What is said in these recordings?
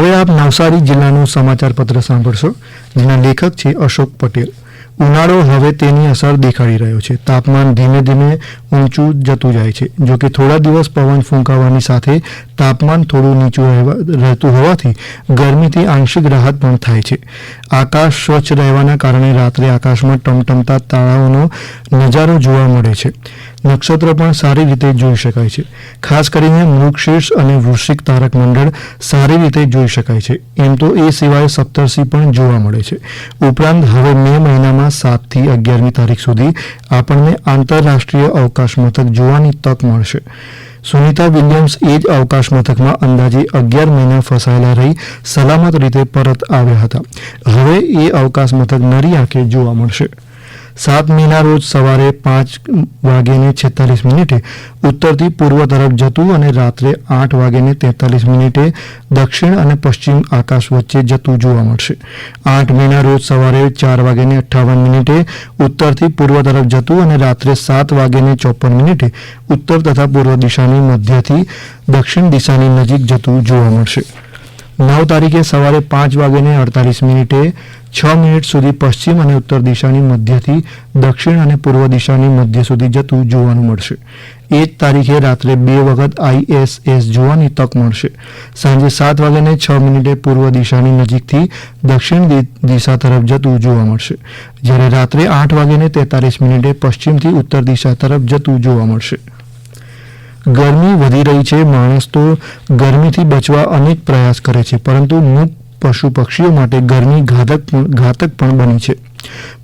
હવે આપ નવસારી જિલ્લાનું સમાચાર પત્ર સાંભળશો. જેના લેખક છે અશોક પટેલ. ઉનાળો હવે તેની અસર દેખાડી રહ્યો છે. તાપમાન ધીમે ધીમે ઊંચું જતું જાય છે. જો કે થોડા દિવસ પવન ફૂંકાવાની સાથે તાપમાન થોડું નીચું રહેતું હોવાથી ગરમીથી આંશિક રાહત પણ થાય છે. આકાશ સ્વચ્છ રહેવાના કારણે રાત્રે આકાશમાં ટમટમતા તારાઓનો નજારો જોવા મળે છે. નક્ષત્ર પણ સારી રીતે જોઈ શકાય છે. ખાસ કરીને મૃગશીર્ષ અને વૃશ્ચિક તારક મંડળ સારી રીતે જોઈ શકાય છે. એમ તો એ સિવાય સપ્તર્ષિ પણ જોવા મળે છે. ઉપરાંત હવે મે મહિનામાં સાતથી અગિયારમી તારીખ સુધી આપણને આંતરરાષ્ટ્રીય અવકાશ મથક જોવાની તક મળશે. સુનિતા વિલિયમ્સ એ જ અવકાશ મથકમાં અંદાજે અગિયાર મહિના ફસાયેલા રહી સલામત રીતે પરત આવ્યા હતા. હવે એ અવકાશ મથક નરી આંખે જોવા મળશે. સાત મેના રોજ સવારે પાંચ વાગ્યે છેતાલીસ મિનિટે ઉત્તરથી પૂર્વ તરફ જતું અને રાત્રે આઠ વાગ્યે તેતાલીસ મિનિટે દક્ષિણ અને પશ્ચિમ આકાશ વચ્ચે જતું જોવા મળશે. આઠ મેના રોજ સવારે ચાર વાગ્યે અઠ્ઠાવન મિનિટે ઉત્તરથી પૂર્વ તરફ જતું અને રાત્રે સાત વાગ્યે ચોપન મિનિટે ઉત્તર તથા પૂર્વ દિશાની મધ્યથી દક્ષિણ દિશાની નજીક જતું જોવા મળશે. નવ તારીખે સવારે પાંચ વાગ્યે અડતાલીસ મિનિટે છ મિનિટ સુધી પશ્ચિમ અને ઉત્તર દિશાની મધ્યથી દક્ષિણ અને પૂર્વ દિશાની મધ્ય સુધી જતું જોવાનું મળશે. એ જ તારીખે રાત્રે બે વખત આઈએસએસ જોવાની તક મળશે. સાંજે સાત વાગ્યાને છ મિનિટે પૂર્વ દિશાની નજીકથી દક્ષિણ દિશા તરફ જતું જોવા મળશે. જ્યારે રાત્રે આઠ વાગ્યાને તેતાલીસ મિનિટે પશ્ચિમથી ઉત્તર દિશા તરફ જતું જોવા મળશે. ગરમી વધી રહી છે, માણસ તો ગરમીથી બચવા અનેક પ્રયાસ કરે છે, પરંતુ મુક પશુ પક્ષીઓ માટે ગરમી ઘાતક ઘાતક પણ બની છે.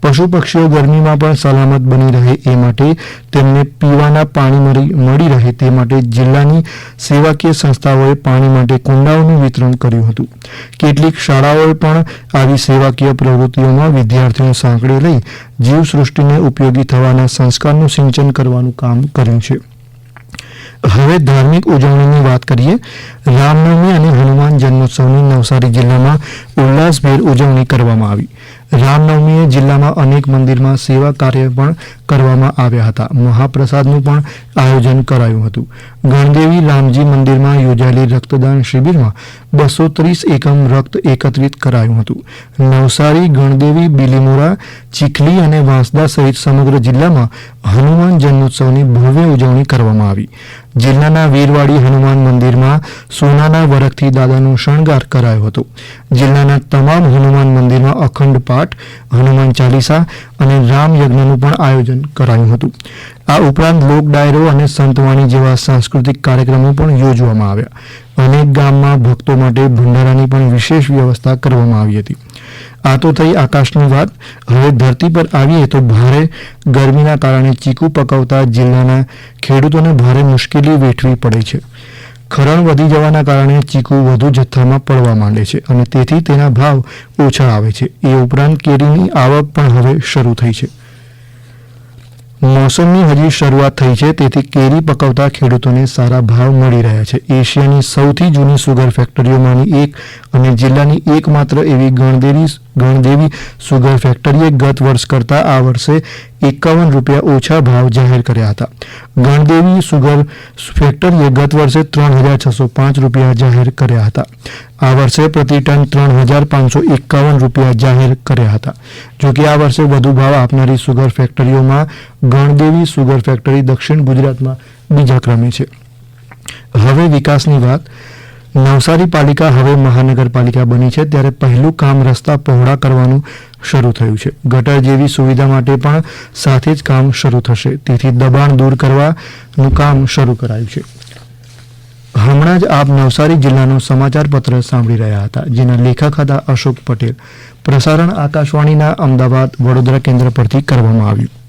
પશુ પક્ષીઓ ગરમીમાં પણ સલામત બની રહે એ માટે તેમને પીવાના પાણી મળી રહે તે માટે જિલ્લાની સેવાકીય સંસ્થાઓએ પાણી માટે કુંડાઓનું વિતરણ કર્યું હતું. કેટલીક શાળાઓએ પણ આવી સેવાકીય પ્રવૃત્તિઓમાં વિદ્યાર્થીઓ સાંકળી લઈ જીવસૃષ્ટિને ઉપયોગી થવાના સંસ્કારનું સિંચન કરવાનું કામ કર્યું છે. હવે ધાર્મિક ઉજવણીની વાત કરીએ રામનવમી અને હનુમાન જન્મોત્સવની નવસારી જિલ્લામાં ઉલ્લાસભેર ઉજવણી કરવામાં આવી. રામનવમીએ જિલ્લામાં અનેક મંદિરમાં સેવા કાર્ય પણ કરવામાં આવ્યા હતા. મહાપ્રસાદનું પણ આયોજન કરાયું હતું. ગણદેવી રામજી મંદિરમાં યોજાયેલી રક્તદાન શિબિરમાં બસો ત્રીસ એકમ રક્ત એકત્રિત કરાયું હતું. નવસારી, ગણદેવી, બિલીમોરા, ચીખલી અને વાંસદા સહિત સમગ્ર જિલ્લામાં હનુમાન જન્મોત્સવની ભવ્ય ઉજવણી કરવામાં આવી. જિલ્લાના વીરવાડી હનુમાન મંદિરમાં સોનાના વરખથી દાદાનો શણગાર કરાયો હતો. જિલ્લાના તમામ હનુમાન મંદિરમાં અખંડ પાઠ, હનુમાન ચાલીસા અને રામ યજ્ઞનું પણ આયોજન કરાયું હતું. આ ઉપરાંત લોક ડાયરો અને સંતવાણી જેવા સાંસ્કૃતિક કાર્યક્રમો પણ યોજવામાં આવ્યા. અનેક ગામમાં ભક્તો માટે ભંડારાની પણ વિશેષ વ્યવસ્થા કરવામાં આવી હતી. આ તો થઈ આકાશની વાત. હવે ધરતી પર આવીએ તો ભારે ગરમીના કારણે ચીકુ પકવતા જિલ્લાના ખેડૂતોને ભારે મુશ્કેલી વેઠવી પડે છે. ખરણ વધી જવાના કારણે ચીકુ વધુ જથ્થામાં પડવા માંડે છે અને તેથી તેના ભાવ ઓછા આવે છે. એ ઉપરાંત કેરીની આવક પણ હવે શરૂ થઈ છે. મોસમની હજી શરૂઆત થઈ છે, તેથી કેરી પકવતા ખેડૂતોને સારા ભાવ મળી રહ્યા છે. એશિયાની સૌથી જૂની સુગર ફેક્ટરીઓમાંની એક અને જિલ્લાની એકમાત્ર એવી ગણદેવી ગણદેવી સુગર ફેક્ટરીએ ગત વર્ષ કરતાં આ વર્ષે એકાવન રૂપિયા ઓછા ભાવ જાહેર કર્યા હતા. ગણદેવી સુગર ફેક્ટરીએ ગત વર્ષે ત્રણ હજાર છસો પાંચ રૂપિયા જાહેર કર્યા હતા. આ વર્ષે પ્રતિ ટન ત્રણ હજાર પાંચસો એકાવન રૂપિયા જાહેર કર્યા હતા. જોકે આ વર્ષે વધુ ભાવ આપનારી સુગર ફેક્ટરીઓમાં ગણદેવી સુગર ફેક્ટરી દક્ષિણ ગુજરાતમાં બીજા ક્રમે છે. હવે વિકાસની વાત. નવસારી પાલિકા હવે મહાનગરપાલિકા બની છે, ત્યારે પહેલું કામ રસ્તા પહોળા કરવાનું શરૂ થયું છે. ગટર જેવી સુવિધા માટે પણ સાથે જ કામ શરૂ થશે. તેથી દબાણ દૂર કરવાનું કામ શરૂ કરાયું છે. હમણાં જ આપ નવસારી જિલ્લાનો સમાચાર પત્ર સાંભળી રહ્યા હતા, જેના લેખક હતા અશોક પટેલ. પ્રસારણ આકાશવાણીના અમદાવાદ વડોદરા કેન્દ્ર પરથી કરવામાં આવ્યું.